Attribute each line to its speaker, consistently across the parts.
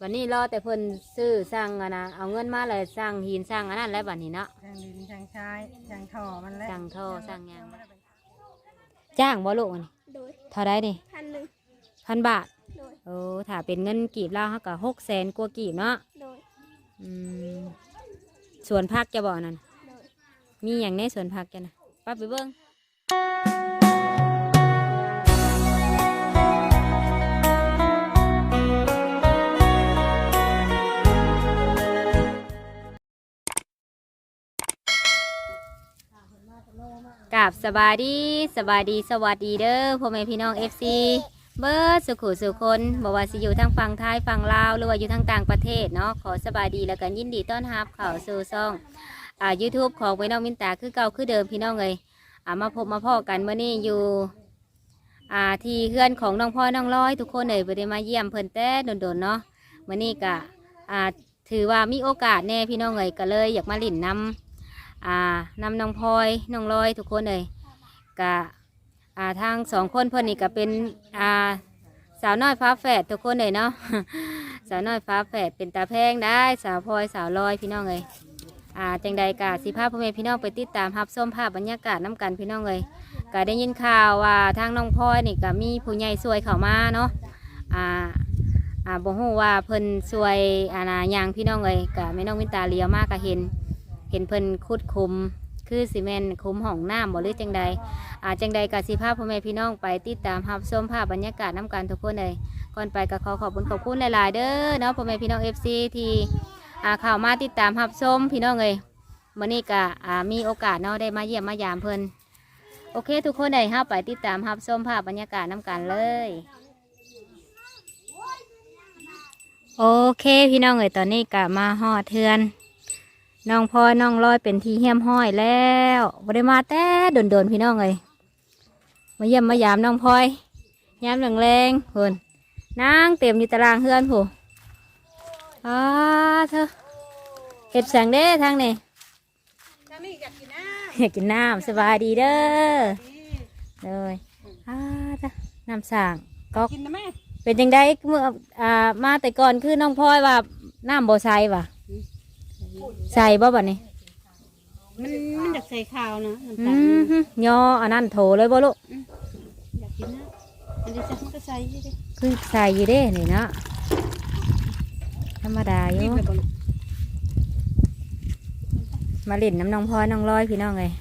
Speaker 1: วันนี้รอแต่เพิ่นซื้อสร้างอะนะเอาเงินมาเลยสร้างหินสร้างอันนั้นแล้วบัดนี้เนาะ
Speaker 2: ทางดินทางชายทางท่อมันแล้ว
Speaker 1: สร้างท่อสร้างหยังจ้างบ่ลูกอันนี้
Speaker 3: โดย
Speaker 1: เท่าไดนี่
Speaker 3: พันหนึ่ง
Speaker 1: พันบาท
Speaker 3: โดย
Speaker 1: โอ้ถ้าเป็นเงินกีบลาวเขาก็หกแสนกว่ากีบเนาะ
Speaker 3: โดย
Speaker 1: อืมสวนผักจะบอกนั่น
Speaker 3: โดย
Speaker 1: มีอย่างในสวนผักแกนะป้าไปเบิ้ง กับสบายดีสบายดีสวัสดีเด้อพ่อแม่พี่น้องเอฟซีเบิร์ดสุขุสุคนบอกว่าสิอยู่ทั้งฝั่งไทยฝั่งลาวหรือว่าอยู่ทั้งต่างประเทศเนาะขอสบายดีแล้วกันยินดีต้อนรับเข้าสู่ช่องอ่า YouTube ของพี่น้องมินตาคือเก่าคือเดิมพี่น้องเลยอ่ามาพบมาพ่อกันเมื่อนี้อยู่อ่าที่เพื่อนของน้องพ่อน้องร้อย ทุกคนเลยไปได้มาเยี่ยมเพิ่นแต่โดนๆเนาะเมื่อนี้ก็อ่าถือว่ามีโอกาสแน่พี่น้องเลยก็เลยอยากมาหลินนำ อ่านำน้องพลอยน้องร้อยทุกคนเลยก็อ่าทางสองคนเพิ่นนี่ก็เป็นอ่าสาวน้อยฟ้าแฝดทุกคนเลยเนาะ สาวน้อยฟ้าแฝดเป็นตาแพงได้สาวพลอยสาวลอยพี่น้องเลยอ่าจังใดกะสิภาพพ่อแม่พี่น้องไปติดตามรับส้มภาพบรรยากาศน้กันพี่น้องเลยก็ได้ยินข่าวว่าทางน้องพลอยนี่ก็มีผู้ใหญ่ซวยเข้ามาเนาะอ่าอ่าบ่ฮู้ว่าเพิ่นซวยอานายังพี่น้องเลยก็แม่น้องวินตาเลียวมากก็เห็น เห็นเพิ่นขุดคุมคือซีเมนคุมห้องน้ำบ่หรือจังใดอาจังใดกะสิภาพพ่อแม่พี่น้องไปติดตามรับส้มภาพบรรยากาศน้ำกันทุกคนเลยก่อนไปก็ขอขอบคุณขอบคุณหลาย ๆ เด้อเนาะพ่อแม่พี่น้อง FC ที่อ่าเข้ามาติดตามรับชมพี่น้องเลยมื่อนี้ก็อ่ามีโอกาสเนาะได้มาเยี่ยมมายามเพิ่นโอเค ทุกคนได้ห้าไปติดตามรับชมภาพบรรยากาศน้ำกันเลย โอเค พี่น้องเอ๋ยตอนนี้ก็มาฮอดเทือน น้องพลอยน้องลอยเป็นที่เฮี้ยมห้อยแล้วบ่ได้มาแต่โดนๆพี่น้องเอ๋ยมาเยี่ยมมายามน้องพลอยยามแรงๆเพิ่นนั่งเต็มอยู่ตารางเฮือนผู้อ้าเธอเห็ดแสงเด้ทางนี้
Speaker 2: ทางนี้อยากกินน้
Speaker 1: อยากกินน้ำสบายดีเด้อำเลยอ่าจ้ะน้ำสั่งก็
Speaker 2: กินนะแม่
Speaker 1: เป็นยังไงเมื่ออ่ามาแต่ก่อนคือน้องพลอยว่าน้ำบ่ใส่ว่ะ ใส่บ่บัดนี้
Speaker 2: มันมันอยากใส่ข้าวนะน้ำ
Speaker 1: อื
Speaker 2: ตาล
Speaker 1: มฮึยออันนั้นโถเลยบ่ลูก
Speaker 2: อยากกินนะมันจะมันก็ใส่ดิ
Speaker 1: คือใส่อยู่เด้นี่เนาะธรรมดาอยู่
Speaker 2: รีบไปก่อน
Speaker 1: มาลิ่นน้ำน้องพลอยน้องลอยพี่น้องเลย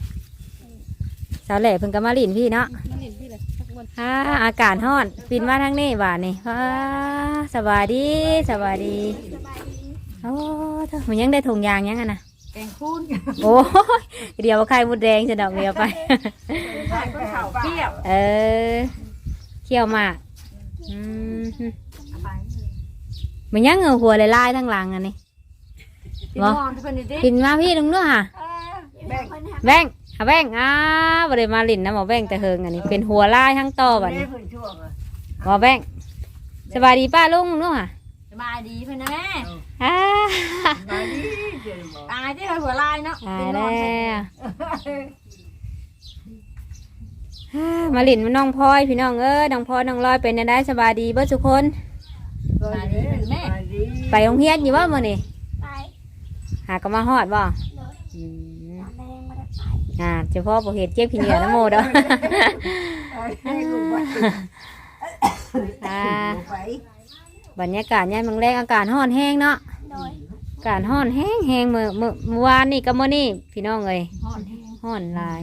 Speaker 1: สาวแหล่เพิ่นก็มาลิ่นพี่เนาะ
Speaker 2: มันเห็นพี่เลยสักวัน
Speaker 1: อ่าอากาศร้อนปินมาทางนี้บ่านี่ว้าสบายดีสบายดี
Speaker 3: สบายดี
Speaker 1: โอ้เธอมันยังได้ถุงยางยังอะนะ
Speaker 2: แกงคูน
Speaker 1: โอ้ยเดี๋ยวเอาไข่มดแดงจะดอกเดียวไป
Speaker 2: ข้าวข้าวเปรี้ยว
Speaker 1: เออเคี่ยวหมากอืมฮึมันยังเงาหัวลายๆทั้งหลังอันนี้
Speaker 2: กินนอนทุกคนดิ
Speaker 1: กินมาพี่ลุงเนื้อค่ะ
Speaker 3: แบ่งคนหัก
Speaker 1: แบ่งเอาแบ่งอ้าบริมาลินนะหมอแบ่งแต่เฮิงอันนี้ เป็นหัวลายทั้งต่อบัดนี้หมอแบ่งสบายดีป้าลุงเนื้อค่ะ
Speaker 2: สบายดีเพื่อนนะแม่
Speaker 1: อ่า
Speaker 2: ตายที่หัวลายเนาะ
Speaker 1: ตายแล้วอ่ามาลินมันน้องพลอยพี่น้องเอ้ยน้องพลอยน้องลอยเป็นจั่งได้สบายดีเบิดทุกคน
Speaker 2: สบายดีแม่
Speaker 1: ไปโรงเรียนอยู่ว่ามื่อนี่
Speaker 3: ไป
Speaker 1: หาก็มาฮอดบ่
Speaker 3: โดย
Speaker 1: อืม
Speaker 3: ตอนแรงมาได้ไป
Speaker 1: อ่าเฉพาะบ่เห็ดเก็บขี้เหนียวนะโมเด้ออ่าบรรยากาศยามมื้อแรกอากาศร้อนแห้งเนาะ
Speaker 3: โดย
Speaker 1: อากาศร้อนแห้งแห้งมื้อมื้อเมื่อวานนี่กับมื้อนี้พี่น้องเอ้ย
Speaker 2: ห่อนแห้ง
Speaker 1: ร้อนหลาย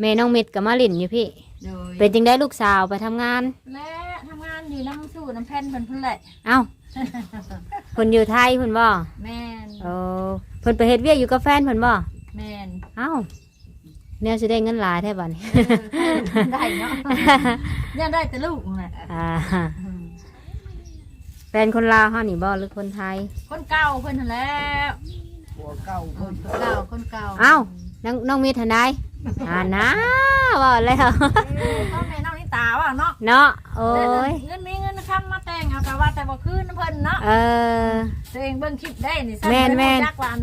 Speaker 1: แม่น้องมิดก็มาลิ่นอยู่พี่
Speaker 2: โดย
Speaker 1: เป็นจังได้ลูกสาวไปทำงาน
Speaker 2: แม่ทำงานอยู่น้ำสู้น้ำแผ่นเพิ่นเพิ่นแหละ
Speaker 1: เอ้าเพิ่นอยู่ไทยเพิ่นบ่
Speaker 2: แม่น
Speaker 1: เออเพิ่นไปเฮ็ดเวียกอยู่กับแฟนเพิ่นบ่
Speaker 2: แม่น
Speaker 1: เอ้าแนวสิได้เงินหลายแท้บัดนี้
Speaker 2: ได้เนาะยังได้แต่ลูกน่ะ
Speaker 1: อ่า แฟนคนลาวเฮานี่บ่หรือคนไทย
Speaker 2: คนเก่าเพิ่นนั่นแหล้วเก่าคนเก่าคนเก่า
Speaker 1: เอ้าน้องน้องมีทันได้อ่านะว่าแล้ว
Speaker 2: ต้องแม่น้องนี่ตาว่าเนาะ
Speaker 1: เนาะโอ้ย
Speaker 2: เงินมีเงินคำมาแต่งเอาแต่ว่าแต่บ่คืนเพิ่นเนาะ
Speaker 1: เออ
Speaker 2: ตัวเองเบิ่งคลิปได้นี่
Speaker 1: แม่นแม่น
Speaker 2: จักวัน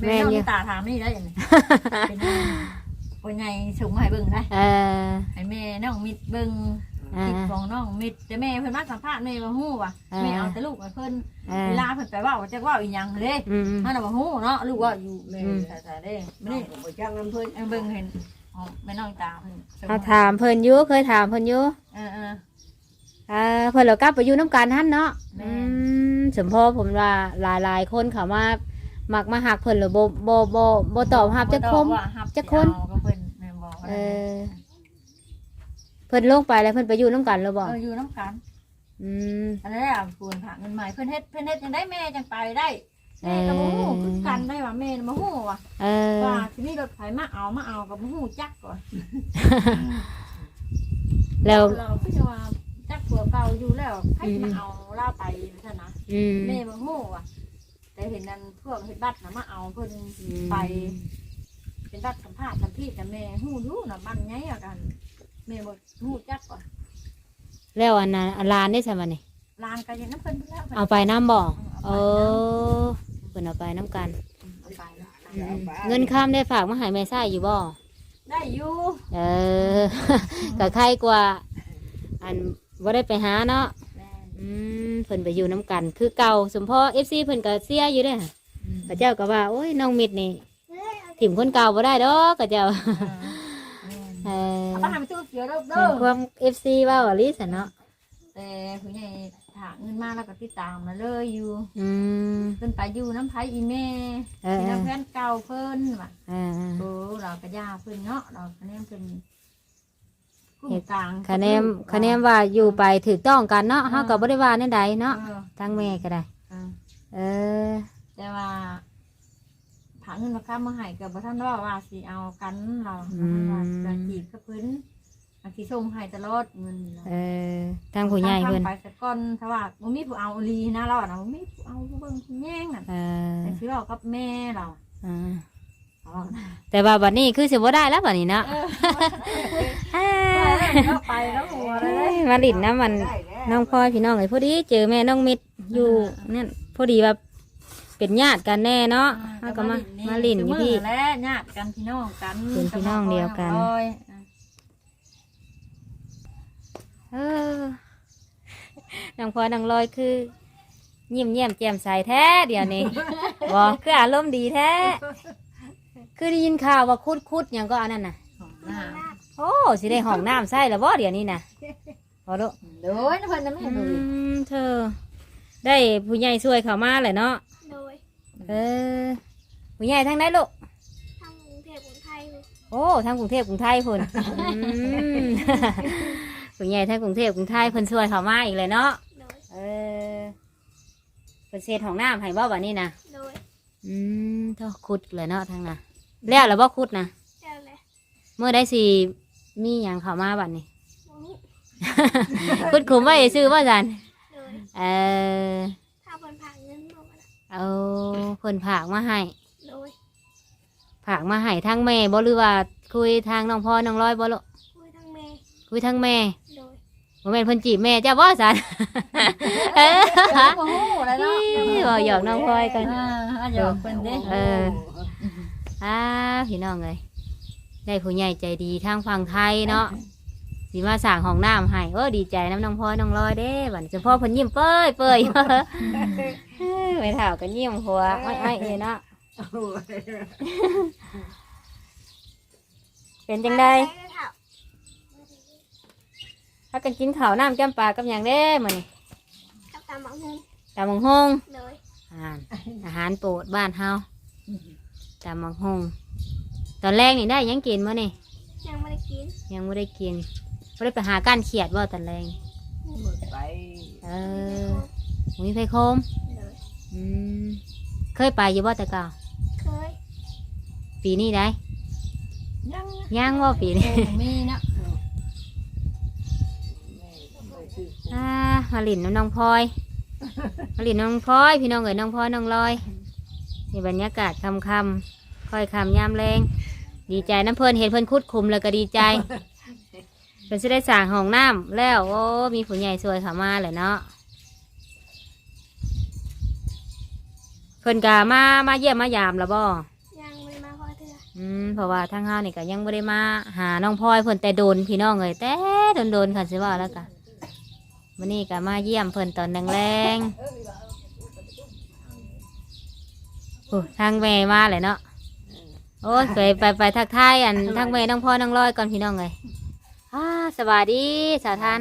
Speaker 1: แม่
Speaker 2: แม่
Speaker 1: น
Speaker 2: น้อง
Speaker 1: อยู่
Speaker 2: นี่ตาถามนี่ได้ยังไงเป็นไงเป็นไงส่งมาให้เบิ่งได้
Speaker 1: เออ
Speaker 2: ให้แม่น้องมิดเบิ่ง
Speaker 1: อ่า
Speaker 2: คลิปของน้องมิดแต่แม่เพิ่นมาสัมภาษณ์แม่บ่ฮู้ว่ะ
Speaker 1: อ่า
Speaker 2: แม่เอาแต่ลูกมาเพิ่น
Speaker 1: เออ
Speaker 2: เวลาเพิ่นไปเว่าว่าจักเว่าอีหยังเด้
Speaker 1: อืม
Speaker 2: เฮาน่ะบ่ฮู้เนาะลูกว่าอยู่
Speaker 3: แม่
Speaker 2: แต่ๆเด้มื้อ
Speaker 3: นี่
Speaker 2: นี้
Speaker 3: บ่จักน้ำเพิ่น
Speaker 2: เออเบิ่งเห็นอ๋อแม่น้องตาเพิ่นส่ง
Speaker 1: เอาถามเพิ่นอยู่เคยถามเพิ่นอยู่
Speaker 2: เออ เออ
Speaker 1: เออเพิ่นเรากลับไปอยู่น้ำกันหั่นเนาะ
Speaker 2: แม่
Speaker 1: อืมสมพอผมว่าหลายหลายๆคนเขามามักมาหักเพิ่นหรือบ่บ่บ่บ่ตอบรับจักคม
Speaker 2: บ่ตอบว่ารับ
Speaker 1: จักคน
Speaker 2: สิเอาก็เพิ่นแม่บอก
Speaker 1: เออ เพิ่นลงไปแล้วเพิ่นไปอยู่น้ำกันแล้วบ่
Speaker 2: เอออยู่น้ำกัน
Speaker 1: อืม
Speaker 2: อันนั้นแหละปูนผักเงินใหม่เพิ่นเฮ็ดเพิ่นเฮ็ดจังได้แม่จังไปได้
Speaker 1: เอ
Speaker 2: แม่
Speaker 1: อ
Speaker 2: ก็บ่ฮู้คือกันได้ว่าแม่น่ะบ่ฮู้ว่า
Speaker 1: เออ
Speaker 2: ว่าสิมีรถไฟมาเอามาเอาก็บ่ฮู้จักก่อน
Speaker 1: แล้ว
Speaker 2: เราคือจะว่าจักผัวเก่าอยู่แล้วให้มาเอาเล่าไปซั่นนะ
Speaker 1: อืม
Speaker 2: แม่บ่ฮู้ว่ะแต่เห็นนั่นพวกเฮ็ดบัตรน่ะมาเอาเพิ่นไป เป็นบัตรสัมภาษณ์สัมภีษแต่แม่ฮู้อยู่น่ะบ้านไงอะกัน แม่บ่ฮู้จักก่อน
Speaker 1: แล้วอันนั้นอันลานได้ใช่ไหมนี่
Speaker 2: ลานก็ยังน้ำเพิ่นแล้ว
Speaker 1: เอาไปน้ำบ่
Speaker 2: เอ
Speaker 1: เอ
Speaker 2: อ
Speaker 1: อเพิ่นเอาไปน้ำกัน
Speaker 2: เอาไปแล้ว
Speaker 1: อืมเงินข้ามได้ฝากมาให้แม่ไส้อยู่บ่
Speaker 2: ได้อยู่
Speaker 1: เออ ก็ใครกว่า อันว่าได้ไปหาเนาะ
Speaker 2: แม่
Speaker 1: อืมเพิ่นไปอยู่น้ำกัน คือเก่าสมพ่อเอฟซีเพิ่นก็เสียอยู่เด้อพระเจ้าก็ว่าโอ้ยน้องมิดนี่ถิ่มคนเก่าบ่ได้ดอกกระเจ้า เอ อ
Speaker 2: เอาไปหาไปตู้เสียเด้อ
Speaker 1: เป็
Speaker 2: เด้
Speaker 1: น
Speaker 2: อ
Speaker 1: ความเอฟซีว่าอลิสอะเนาะ
Speaker 2: แต่ผู้ใหญ่ถากเงินมาแล้วก็ติดตามมาเลยอยู่
Speaker 1: อืม
Speaker 2: เพิ่นไปอยู่น้ำไผอีแม่
Speaker 1: เออ
Speaker 2: ที่
Speaker 1: เออ
Speaker 2: น้ำเพื่อนเก่าเพิ่นว่ะ
Speaker 1: เออ
Speaker 2: โอ้เราก็ย่าเพิ่นเนาะเราคะแนนเพิ่นกุ้งกลาง
Speaker 1: คะแนนคะแนนว่าอยู่ไปถูกต้องกันเนาะเฮาก็บ่ได้ว่าแนวใดเนาะ
Speaker 2: เออ
Speaker 1: ทั้งแม่ก็ได้
Speaker 2: เออ
Speaker 1: เออ
Speaker 2: แต่ว่าถากเงินมาค้ามาให้กับบ่ทันว่าว่าสิเอากันเราบ่ทันว่าจะจีบกับเพิ่น อันที่ส่งให้ตลอดเงินเรา
Speaker 1: เออทางผู้ใหญ่เพิ่น
Speaker 2: ทำไปสักก่อนถ้าว่าบ่มีผู้เอาอีหลีนะเราอะนะบ่มีผู้เอาผู้เบิ่งผู้แย่งน่ะ
Speaker 1: เออ
Speaker 2: แต่สิเว้ากับแม่เรา
Speaker 1: อ่า
Speaker 2: เอา
Speaker 1: แต่ว่าบัดนี้คือสิบ่ได้แล้วบัดนี้เนาะ
Speaker 2: เออ
Speaker 1: อ่า
Speaker 2: เราไปแล้วหัวเลย
Speaker 1: มาลินน้ำมัน
Speaker 3: ได้แล้ว
Speaker 1: น้องพลอยพี่น้องเลยพอดีเจอแม่น้องมิดอยู่นั่นพอดีว่าเป็นญาติกันแน่เนาะแล้วก็มามาลินอยู่พี่
Speaker 2: และญาติกันพี่น้องกัน
Speaker 1: เป็นพี่น้องเดียวกัน
Speaker 2: โอ้ย
Speaker 1: เออน้องพลอยน้องลอยคือยิ้มเยี่ยมแจ่มใสแท้เดี๋ยวนี้ บอกคืออารมณ์ดีแท้ คือได้ยินข่าวว่าคุดคุดๆหยังก็อันนั้นน่ะ
Speaker 2: ของหน้า
Speaker 1: โอ้สิได้ห้องน้ำใส่แล้วบ่เดี๋ยวนี้น่ะพอลูก
Speaker 2: โดยนะเพิ่นน่ะแม่
Speaker 1: อื
Speaker 2: ดูดิ
Speaker 1: มเธอ ได้ผู้ใหญ่ช่วยเขามาเลยเนาะ
Speaker 3: โดย
Speaker 1: เออ ผู้ใหญ่ทางไหนลูก
Speaker 3: ทางกรุงเทพกรุงไทย
Speaker 1: โอ้ทางกรุงเทพกรุงไทยพุ่นอืม ผู้ใหญ่ทางกรุงเทพกรุงไทยเพิ่นช่วยเขามาอีกเลยเนาะ
Speaker 3: โดย
Speaker 1: เออเพิ่นเศษของน้ำให้บ่บัดนี้นะ
Speaker 3: โดย
Speaker 1: อืมเท่าขุดเลยเนาะทางน่ะแล้วแล้วบ่ขุดนะ
Speaker 3: เจ้าเลย
Speaker 1: เมื่อได้สิมีหยังเข้ามาบัดนี้
Speaker 3: โอ้โห
Speaker 1: ขุดขุมไว้ซื้อบ่จัน
Speaker 3: โดย
Speaker 1: เออ
Speaker 3: ถ้าบนผ่านเงินบอกว่า
Speaker 1: เอาเพิ่นผากมาให้
Speaker 3: โดย
Speaker 1: ผากมาให้ทางแม่บ่หรือว่าคุยทางน้องพ่อน้องร้อยบ่ลูก
Speaker 3: คุยทั้งเมย์
Speaker 1: คุยทางแม่
Speaker 3: โดย
Speaker 1: บ่แม่นเพิ่นจีบแม่จ้าบ่สันเออ
Speaker 2: โอ้โหแล้วเนาะ
Speaker 1: บ่หยอกน้องพลอยกัน
Speaker 2: อ่าอะหยอกเพิ่นเด้
Speaker 1: เออ อ้าพี่น้องเอ้ยได้ผู้ใหญ่ใจดีทางฝั่งไทยเนาะสิมาสั่งห้องน้ำให้โอ้ดีใจน้ำน้องพลอยน้องลอยเด้บัดนี้เฉพาะเพิ่นยิ้มเป้ยเป้ยเออไม่เท่ากันยิ้มหัวอ้อยๆเอ้ยเนาะเป็นจังได
Speaker 3: ใช้กระเถา
Speaker 1: ถ้ากันกินข้าวน้ำจำปากับหยังเด้มื้อนี้
Speaker 3: กับตามบังหุง
Speaker 1: ตำบักฮง
Speaker 3: โดย
Speaker 1: อาหารอาหารโปรดบ้านเฮาตำบักฮงตอนแรกนี่ได้หยังกินมื้อนี่
Speaker 3: ยังไม่ได้กิน
Speaker 1: ยังไม่ได้กินไม่ได้ไปหาก้านเขียดว่าตอนแรง
Speaker 3: ไป
Speaker 1: เออมีไฟโคม
Speaker 3: โดย
Speaker 1: อืมเคยไปอยู่บ่แต่เก่า
Speaker 3: เคย
Speaker 1: ปีนี้ได้
Speaker 2: ยัง
Speaker 1: ยังว่าปีนี้
Speaker 2: โอ้มีนะ
Speaker 1: อ่ามาหลินน้ำน้องพลอยมาหลินน้องพลอย พี่น้องเอ๋ยน้องพลอยน้องลอยนี่บรรยากาศคำคำๆค่อยคำยามแรง ดีใจน้ำเพลินเห็นเพิ่นคุดคุมแล้วก็ดีใจเพิ่นจะได้สั่งห้องน้ำแล้วโอ้มีผู้ใหญ่ช่วยเขามาเลยเนาะเพิ่นกามามาเยี่ยมมายามแล้วบ่
Speaker 3: ยังไม่ได้มาพอเถื่อ
Speaker 1: ออืมเพราะว่าทางเฮานี่ก็ยังบ่ได้มาหาน้องพลอยเพิ่นแต่โดนพี่น้องเอ้ยแต่โดนๆค่ะสิว่าแล้วก็ วันนี้ก็มาเยี่ยมเพิ่นตอนแรงๆโอ้ทางแม่มาเลยเนาะโอ้ยไปไปไปทักทายอันทางแม่น้องพลอยน้องลอยก่อนพี่น้องเอ้ยอ่าสวัสดีสาวทาน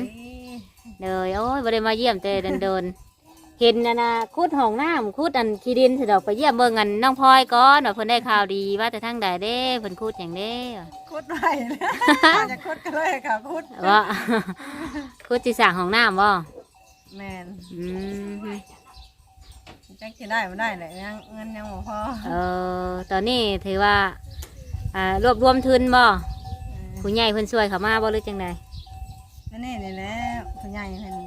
Speaker 1: เลยโอ้ยบ่ได้มาเยี่ยมแต่โดนๆ เห็นนะนะคุดห้องน้ำคุดอันขี้ดินสิดอกไปเยี่ยมเบิ่งอันน้องพลอยก่อนว่าเพิ่นได้ข่าวดีว่าแต่ทางใดเด้เพิ่นคุดอย่างเด้
Speaker 4: คุดไปนะจะคุดก็เลยค่ะคุด
Speaker 1: ว่าคุดสิสั่งของน้ำบ่
Speaker 4: แมน
Speaker 1: อืม
Speaker 4: จักจะได้ไม่ได้เลยยังเงินยังบ่พอ
Speaker 1: เออตอนนี้ถือว่าอ่ารวบรวมทุนบ่ผู้ใหญ่เพิ่นช่วยเขามาบ่หรือจังได
Speaker 4: นั่นนี่นี่แหละผู้ใหญ่เพิ่นนี่แหละ
Speaker 1: อืม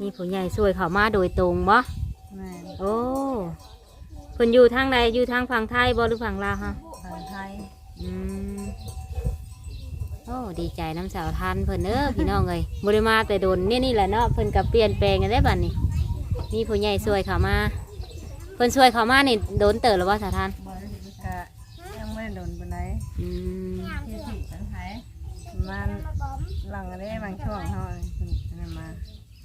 Speaker 1: มีผู้ใหญ่ช่วยเขามาโดยตรงบ่
Speaker 4: แม่น
Speaker 1: โอ้เพิ่นอยู่ทางใดอยู่ทางฝั่งไทยบ่หรือฝั่งลาวฮะ
Speaker 4: ทางไทย
Speaker 1: อืมโอ้ดีใจน้ำสาวทันเพิ่นเด้อพี่น้องเอ้ยบ่ได้มาแต่โดนเนี่ยนี่แหละเนาะเพิ่นก็เปลี่ยนแปลงกันได้บัดนี้มีผู้ใหญ่ช่วยเขามาเพิ่นช่วยเขามานี่โดนเติบแล้วว่าสาวทัน
Speaker 4: ก็ยังไม่ได้โดนปานใด
Speaker 1: อืม
Speaker 4: ที่สิทางไทยมันหลังอะไรบางช่วงเฮาเพิ่นนั่นมา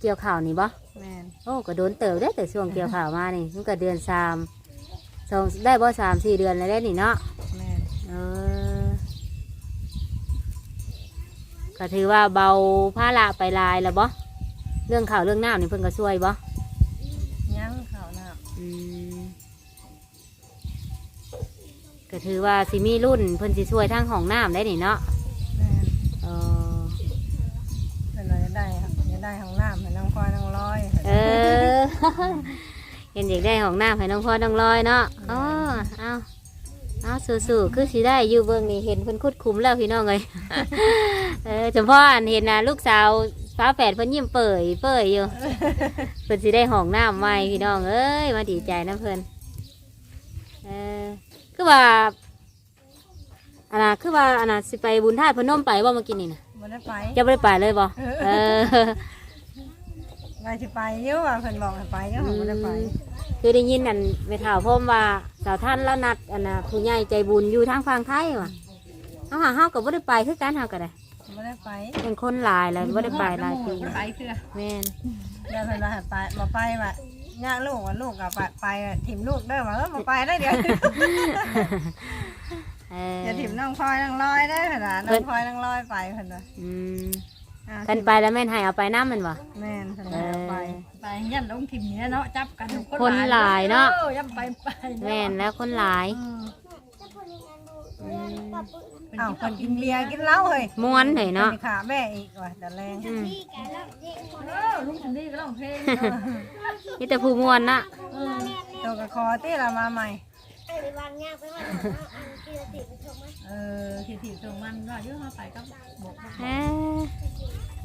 Speaker 1: เกี่ยวข่าวนี่บ่
Speaker 4: แม่น
Speaker 1: โอ้ก็โดนเติบได้อแต่ช่วงเกี่ยวข่าวมานี่มันก็เดือนสามสองได้บ่สามสี่เดือนแล้วได้นี่เนาะ
Speaker 4: แม่น
Speaker 1: เออก็ถือว่าเบาภาระไปหลายแล้วบ่เรื่องข่าวเรื่องน้ำนี่เพิ่นก็ช่วยบ่
Speaker 4: ยังข้าวน้ำ
Speaker 1: อืมก็ถือว่าสิมีรุ่นเพิ่นสิช่วยทางห้องน้ำได้นี่เนาะ
Speaker 4: แม่น
Speaker 1: เออ
Speaker 4: เพิ่นว่าจะได้ครับจะได้ห้องน้ำให้น้องคอยน้องร้ อย
Speaker 1: เออเห็นอยากได้ห้องน้ำให้น้องพ่อน้องลอยเนาะอ๋อเอาเอาสู้ๆคือสิได้อยู่เบิ่งนี่เห็นเพิ่นคุดคุมแล้วพี่น้องเลยเออจำพ่ออันเห็นนะลูกสาวฟ้าแฝดเพิ่นยิ้มเปิดเปิดอยู่เพิ่นสิได้ห้องน้ำใหม่พี่น้องเอ้ยมาดีใจนะเพิ่นเออคือว่าอันน่ะคือว่าอันน่ะสิไปบุญธาตุพนมไปบ่เมื่อกี้นี่นะ
Speaker 4: บ่ได้ไป
Speaker 1: จะไม่ได้ไปเลยบ่เออ
Speaker 4: ว่าสิไปอยู่ว่าเพิ่นบอกให้ไปอยู่ผมบ่ได้ไป
Speaker 1: คือได้ยินนั่นไปถามพ่อมว่าสาวท่านแล้วนัดอันน่ะผู้ใหญ่ใจบุญอยู่ทางฝั่งไทยว่ะเอาหาเฮาก็บ่ได้ไปคือกันเฮาก็ได้
Speaker 4: บ่ได้ไป
Speaker 1: เป็นคนหลายแล้วบ่ได้ไปหลายปี
Speaker 4: ไปคือ
Speaker 1: แม่น
Speaker 4: แล้วเพิ่นว่าให้ไปบ่ไปว่าญาลูกว่าลูกก็ไปไปถิ่มลูกเด้อว่าเออบ่ไปได้เดี๋ยว
Speaker 1: เออ
Speaker 4: อย่าถิ่มน้องพลอยน้องลอยได้อเพิ่นว่าน้องพลอยน้องลอยไปเพิ่นว่า
Speaker 1: อืม
Speaker 4: อ่า
Speaker 1: กันไปแล้วแม่นให้เอาไปน้ำมันบ่
Speaker 4: แม่นเพิ่นว่าเอาไป
Speaker 2: ไปยันลงทิมเนี่ยเนาะจับกัน
Speaker 1: คนหลายเนาะ
Speaker 2: ออยับไปไป
Speaker 1: แม่นแล้วคนหลาย
Speaker 4: อืมอ้าวคนกินเบียร์กินเหล้าเฮ้ย
Speaker 1: ม่วนเลยเนาะ
Speaker 4: พิ่สิขาแม่อีกว่ะแต่แรง
Speaker 1: อืม
Speaker 2: เออลุงคนนี้ก็ร้องเพลง
Speaker 1: มีแต่ผู้ม่วนนะ
Speaker 4: ตัวกระคอที่เรามาใหม่
Speaker 3: ไอ้วางยากไปว่าอันกินติดไปชมไหม
Speaker 2: เออทีทีตรงมันก็เยอะมาไปก็บอก
Speaker 1: เอ้อ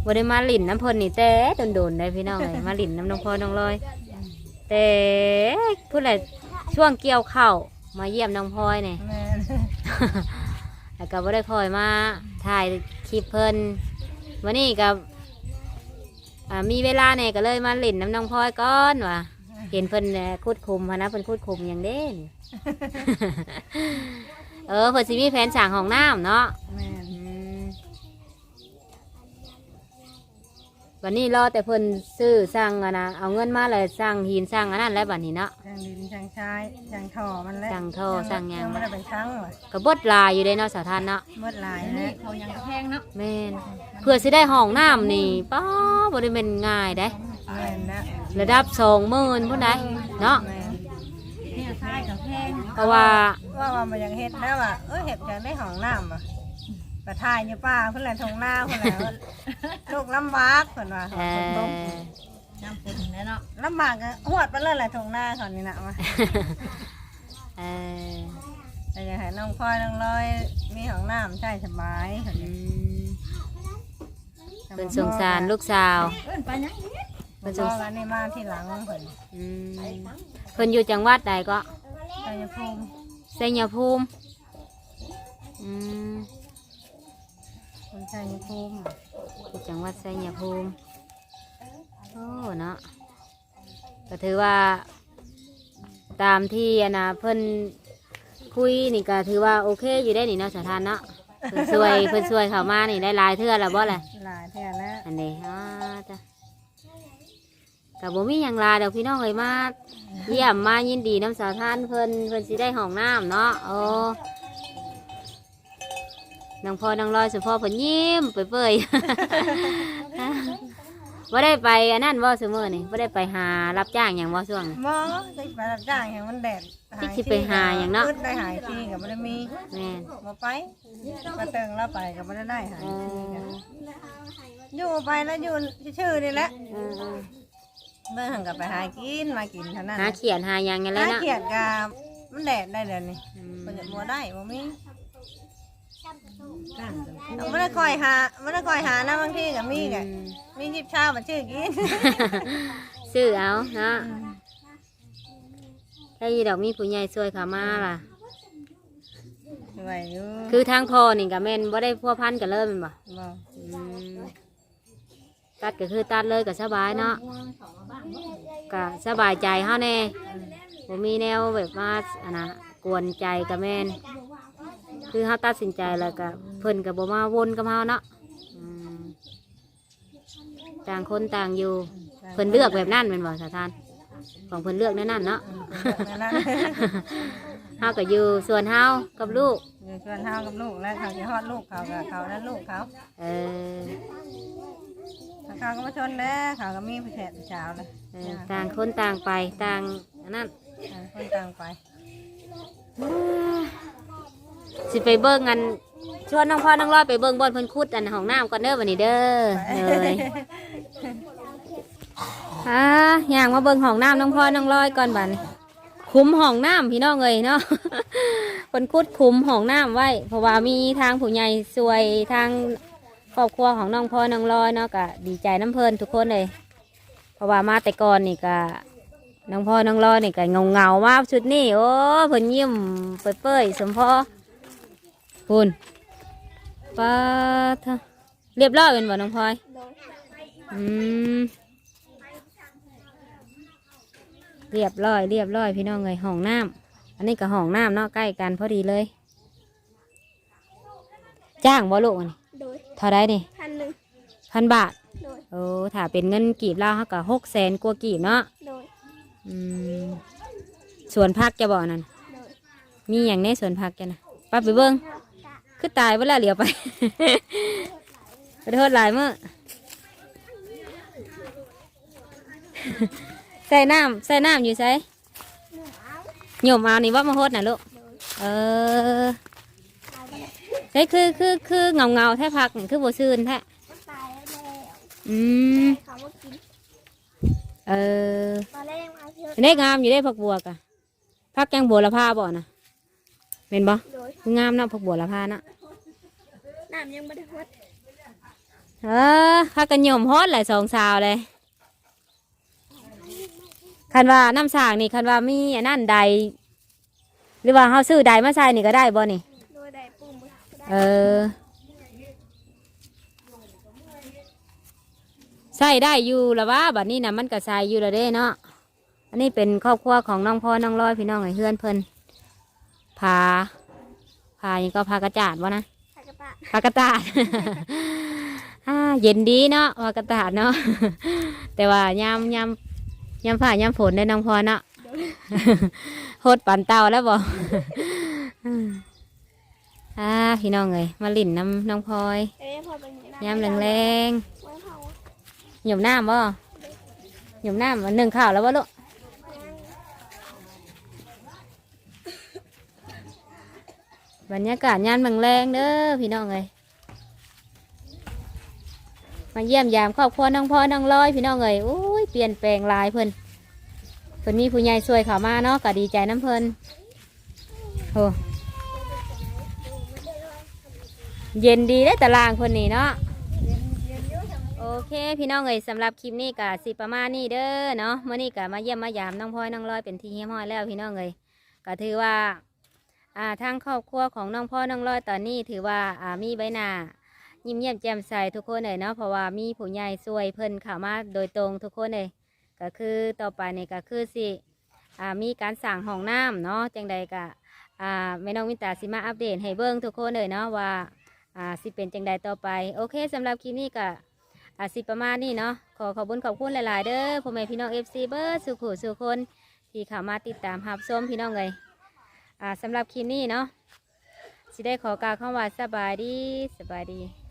Speaker 1: บ่ได้มาหลินน้ำเพิ่นนี่แต่โดนๆได้พี่น้องเลยมาหลินน้ำน้องพ่อน้องลอย แต่พูดอะไรช่วงเกี่ยวข้าวมาเยี่ยมน้องพลอยเนี่ย
Speaker 4: แม่น
Speaker 1: แล้วก็บ่ได้คอยมาถ่ายคลิปเพิ่นวันนี้กับอ่ามีเวลาเนี่ยก็เลยมาเล่นน้ำน้องพลอยก่อนว่ะเห็นเพิ่นเนี่ยคุดคุมหั้นนะเพิ่นคุดคุมอย่างเด่น เออเพิ่นสิมีแผนสั่งของน้ำเนาะ
Speaker 4: แม่น
Speaker 1: อืมวันนี้รอแต่เพิ่นซื้อสั่งอะนะเอาเงินมาเลยสั่งหินสั่งอันนั้นแล้วบัดนี้เนาะ
Speaker 4: ช่างดินช่างชายช่างท่อมันแล้ว
Speaker 1: ช่างท่อช่างหยัง
Speaker 4: ไม่ได้ไปช่างว่ะ
Speaker 1: ก็เบดลายอยู่ได้เนาะสาวทานเนาะ
Speaker 4: เมื่อลาย
Speaker 2: นี่
Speaker 4: นะ
Speaker 2: เขายังแพงเนาะ
Speaker 1: แม่นเพื่อสิได้ห้องน้ำนี่ป้าบริเวณง่ายได้
Speaker 4: แม่นนะ
Speaker 1: ระดับสองหมื่นพุ่นได้เนาะ
Speaker 4: แม่น
Speaker 2: เนี่ยชายกับแพง
Speaker 1: เพราะว่า
Speaker 4: ว่าว่ามันยังเฮ็ดแล้วอะเออเฮ็ดจังได้ห้องน้ำอะกระทายอยู่ป้าเพิ่นแหละทงหน้าเพิ่นแหละลูกลำบากเพิ่นว่า
Speaker 1: เอ
Speaker 4: ฝนตก
Speaker 1: อ
Speaker 2: น้ำเป็นแล้วเนาะ
Speaker 4: ลำบากก็หวดไปเลยแหละทงหน้าตอนนี้นะว่า
Speaker 1: เออ
Speaker 4: แต่อยากให้น้องพลอยน้องลอยมีห้องน้ำใช้สบายเพิ่น
Speaker 1: อืมเป็นสงสารลูกสาว
Speaker 2: เอิ้นไปยัง
Speaker 4: เพิ่นบอกกันนี่มาที่หลังเพิ่น
Speaker 1: อืมเพิ่นอยู่จังหวัดใดก็
Speaker 4: ชัยภูมิ
Speaker 1: ไสยภูมิอืม
Speaker 4: คนชัยภูมิ
Speaker 1: อยู่จังหวัดไสยภูมิโอ้เนาะก็ถือว่า ตามที่อะนะเพิ่นขคุยนี่ก็ถือว่าโอเคอยู่ได้นี่เนาะสถานเนาะเพิ่นช่วยเพิ่นช่วยเข้ามานี่ได้หลายเทื่อแล้วบ่ล่ะ
Speaker 4: หลายเท่าแล้ว
Speaker 1: อันนี้อ่าจ้ะ กับบ่มีหยังหลายดอกพี่น้องเลยมาเยี่ยมมายินดีน้ำสาทานเพิ่นเพิ่นสิได้ห้องน้ำเนาะโอ้นางพอนางลอยสุพ่อเพิ่นยิ้มเปื่อยๆ ว่าได้ไปอันนั้นบ่ซุมื้อนี่บ่ได้ไปหารับจ้างหยังบ่ช่วงนี้
Speaker 4: หมอจะไปรับจ้างอย่างมันแดด
Speaker 1: ที่สิไปหาอย่างเนาะ
Speaker 4: ขึ้ได้หายทีกับมันมี
Speaker 1: แม่น
Speaker 4: มาไปมาเติงแล้วไปกับมันได้หาย
Speaker 1: เอ
Speaker 4: ที
Speaker 1: อ
Speaker 4: กันอยู่ไปแล้วอยู่ชื่อๆนี่แหละ
Speaker 1: เออ เออ
Speaker 4: เมื่อหันกับไปหากินมากินเท่านั้น
Speaker 1: หาเขียนหาหยังไงเลย
Speaker 4: หา
Speaker 1: เนาะ
Speaker 4: เขียดกับมันแดดได้เดี๋ยวนี้
Speaker 1: อื
Speaker 4: มันจะ
Speaker 1: ม
Speaker 4: มัวได้บ่มีเอาไม่ได้คอยหาไม่ได้คอยหานะบางทีกับมีกับ
Speaker 1: อืม
Speaker 4: มีชิบเช้ามาชื่อกิน
Speaker 1: ซื้อเอาเนาะถ้าอีดอกมีผู้ใหญ่ช่วยเขามาล่ะ
Speaker 4: สวยอยู่
Speaker 1: คือทางพ่อนี่กับแม่นบ่ได้พัวพันกันเลยแมันบ่
Speaker 4: บ่
Speaker 1: อืม ตัดก็คือตัดเลยก็สบายเนาะก็สบายใจเฮาแน่บ่มีแนวแบบมาอันน่ะกวนใจกับแม่นคือเฮาตัดสินใจแล้วก็เพิ่นก็บ่มาวนกับเฮาเนาะอืมต่างคนต่างอยู่ เพิ่นเลือกแบบนั้นแม่นบ่สาธาน ของเพิ่นเลือกแนั่นนั่นเนาะ
Speaker 4: นั่นนะ
Speaker 1: เฮาก็อยู่ส่วนเฮากับลูก
Speaker 4: อยู่ชวนเฮากับลูกแล้วเขาจะฮอดลูกเขากับเขาแล้วลูกเขา
Speaker 1: เออ
Speaker 4: ถ้าเขาก็มาชนแล้วเขาก็มีผู้แทนผู้สาวเลย
Speaker 1: เออต่างคนต่างไปต่างอันนั้น
Speaker 4: ต่างคนต่างไป
Speaker 1: สิไปเบิ่งกันชวนน้องพ่อน้องร้อยไปเบิ่งบอนเพิ่นคุดอันห้องน้ำก่อนเด้อวันนี้เด้อเลยอ่าย่างมาเบิ่งห้องน้ำน้องพ่อน้องร้อยก่อนบัดนี้คุมห้องน้ำพี่น้องเลยเนาะ เพิ่นคุดคุมห้องน้ำไว้ เพราะว่ามีทางผู้ใหญ่ซวยทาง ครอบครัวของน้องพ่อน้องรอยเนาะก็ดีใจน้ำเพลินทุกคนเลย เพราะว่ามาแต่ก่อนนี่ก็น้องพ่อน้องรอยนี่ก็เงาเงาๆมาชุดนี้โอ้เพิ่นยิ้มเปื่อยๆสมพอคุณป้าเถอะเรียบร้อยเป็นบ่น้องพลอยอืมเรียบร้อยเรียบร้อยพี่น้องเลยห้องน้ำอันนี้ก็ห้องน้ำเนาะใกล้กันพอดีเลย จ้างบ่ลูกอันนี้ เท่าไรนี่
Speaker 3: พันหนึ่ง
Speaker 1: พันบาท
Speaker 3: โดย
Speaker 1: โอ้ถ้าเป็นเงินกีบลาวเขาก็หกแสนกว่ากีบเนาะ
Speaker 3: โดย
Speaker 1: อืมส่วนพักจะบ่นั่น
Speaker 3: โดย
Speaker 1: มีอย่างในสวนผักกันนะไป้าไปเบิ้งคือตายเวลาเหลียวไป ขอโทษหลายมื้อใส่น้ำใส่น้ำอยู่ใส่หย่มเอานี่ว่ามาโฮดน่ะลูก เออ ใช่คือคือคือเงาเงาๆแท้พักนี่คือโบซื่นแท้
Speaker 3: ตายแล้ว
Speaker 1: อืม
Speaker 3: เขามากิน
Speaker 1: เออ
Speaker 3: ตอนแรกมาเชื่อ
Speaker 1: เด็กงามอยู่ได้ผักบัวกะพักแกงบัวละผ้าบ่นะเป็นบ่
Speaker 3: โดย
Speaker 1: คืองามเนาะผักบัวละผ้าเนาะ
Speaker 3: น้ำยังไม่ได้วัด
Speaker 1: เออพากันโยมฮอดหลายสองสาวเลยคันว่าน้ำสร้างนี่คันว่ามีอันนั่นใด หรือว่าเฮาซื้อใดมาใส่นี่ก็ได้บ่นี่ เออใส่ได้อยู่ละว่าบัดนี้นะมันก็ใส่อยู่และเด้เนาะอันนี้เป็นครอบครัวของน้องพ่อน้องร้อยพี่น้องไอ้เพื่อนเพิ่นพาพายังก็พากระจาดวะนะ
Speaker 3: ใส่กระปะ
Speaker 1: ผักกระตาดอ่าเย็นดีเนาะผักกระตาดเนาะแต่ว่ายามยามยามฝ่ายามฝนได้น้องพอเนาะโหดปั่นเตาแล้วบ่อ่าพี่น้องเลยมาลิ่นน้ำน้องพลอย
Speaker 3: เอ้ยพอเป็นน้ำ
Speaker 1: ยามแรง
Speaker 3: ไว้เผา
Speaker 1: ๆหยมน้ำบ่หยมน้ำวันหนึ่งข้าวแล้วบ่ลูกบรรยากาศยามแรงๆเด้อพี่น้องเลยมาเยี่ยมยามครอบครัวน้องพ่อน้องร้อยพี่น้องเอ้ยโอ้ยเปลี่ยนแปลงหลายเพิ่นเพิ่นมีผู้ใหญ่ช่วยเขามาเนาะก็ดีใจน้ำเพิ่นโห เย็นดีได้อตารางเพิ่นนี่เนาะ โอเค พี่น้องเอ้ยสำหรับคลิปนี้ก็สิประมาณนี้เด้อเนาะเมื่อนี้ก็มาเยี่ยมมายามน้องพ่อน้องร้อยเป็นที่เฮียห้อยแล้วพี่น้องเอ้ยก็ถือว่าอ่าทางครอบครัวของน้องพ่อน้องร้อยตอนนี้ถือว่าอ่ามีใบหน้ายิ้มแย้มแจ่มใสทุกคนเลยเนาะเพราะว่ามีผู้ใหญ่ช่วยเพิ่นเข้ามาโดยตรงทุกคนเลยก็คือต่อไปนี่ก็คือสิอ่ามีการสั่งห้องน้ำเนาะจังใดก็อ่าแม่น้องวินตาสิมาอัปเดตให้เบิ่งทุกคนเลยเนาะว่า อ่าสิเป็นจังใดต่อไป โอเคสำหรับคลิปนี้ก็อาสิประมาณนี้เนาะขอขอบคุญขอบคุณหลาย ๆ เด้อพ่อแม่พี่น้องเอฟซีเบิร์ดสุขุสุคน ที่เข้ามาติดตามรับชมพี่น้องเลยอ่าสำหรับคลิปนี้เนาะสิได้ขอกล่าวคำว่าสบายดีสบายดี